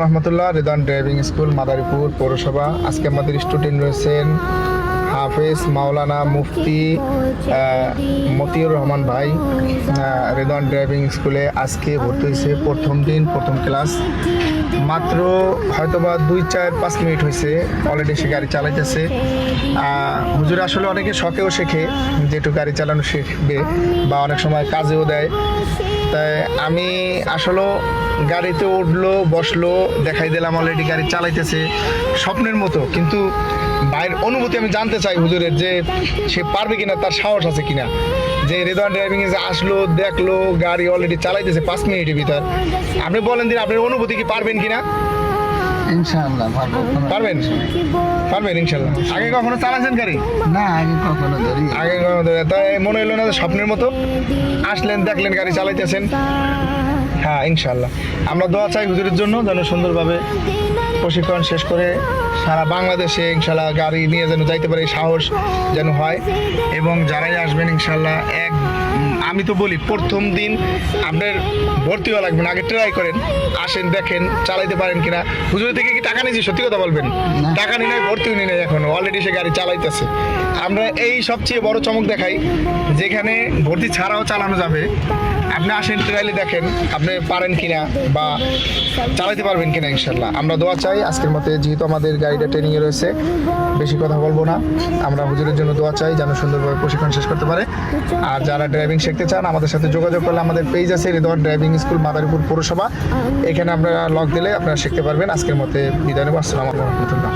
রহমতুল্লাহ, রেদান driving school, Madaripur পৌরসভা। আজকে আমাদের স্টুডেন্ট রয়েছেন হাফেজ মাওলানা মুফতি মতিউর রহমান ভাই। রেদান ড্রাইভিং স্কুলে আজকে ভর্তি হয়েছে প্রথম দিন, প্রথম ক্লাস। মাত্র হয়তোবা দুই চার পাঁচ মিনিট হয়েছে। অলরেডি সে গাড়ি চালাইতেছে। হুজুর আসলে অনেকে শখেও শেখে যেটু গাড়ি চালানো শিখবে বা অনেক সময় কাজেও দেয়। তাই আমি আসলে গাড়িতে উঠল, বসল, দেখাই দিলাম অলরেডি গাড়ি চালাইতেছে। স্বপ্নের মতো। কিন্তু বাইরের অনুভূতি আমি জানতে চাই হুজুরের যে সে পারবে কিনা তার সাহস আছে কিনা? যে রেদওয়ান ড্রাইভিং এ যে আসলো দেখল গাড়ি অলরেডি চালাইতেছে পাঁচ মিনিটের ভিতর। আপনি বলেন দিন আপনার অনুভূতি কি পারবেন কিনা? ইনশাআল্লাহ পারবেন? পারবেন আগে কখনো চালাইছেন গাড়ি? না আমি কখনো ধরি। আগে কখনো ধরে- তাই মনে হলো না স্বপ্নের মতো? আসলেন দেখলেন গাড়ি চালাইতেছেন। হ্যাঁ আমরা দোয়া চাই হুজুরের জন্য যেন সুন্দরভাবে প্রশিক্ষণ শেষ করে সারা বাংলাদেশে ইনশাল্লাহ গাড়ি নিয়ে যেন যাইতে পারে সাহস যেন হয়। এবং যারাই আসবেন ইনশাল্লাহ এক আমি তো বলি প্রথম দিন আপনার ভর্তি হওয়া লাগবে না আগে ট্রাই করেন আসেন দেখেন চালাইতে পারেন কিনা। হুজুরের থেকে কি টাকা নিয়েছি? সত্যি কথা বলবেন? টাকা নিয়ে নাই ভর্তিও নিয়ে নাই এখন অলরেডি সে গাড়ি চালাইতেছে। আমরা এই সবচেয়ে বড় চমক দেখাই যেখানে ভর্তি ছাড়াও চালানো যাবে। আপনি আসেন ট্রাইলে দেখেন আপনি পারেন কিনা বা চালাইতে পারবেন কিনা ইনশাল্লাহ আমরা দোয়া চাই। আজকের মতে যেহেতু আমাদের গাড়িটা ট্রেনিংয়ে রয়েছে, বেশি কথা বলব না। আমরা হুজুরের জন্য দোয়া চাই যেন সুন্দরভাবে প্রশিক্ষণ শেষ করতে পারে। আর যারা ড্রাইভিং শিখতে চান, আমাদের সাথে যোগাযোগ করলে আমাদের পেজ আছে রেদর ড্রাইভিং স্কুল মাদারীপুর পৌরসভা। এখানে আপনারা লক দিলে আপনারা শিখতে পারবেন। আজকের মতে বিদায় নেব। আসসালামু আলাইকুম রহমতুল্লাহ।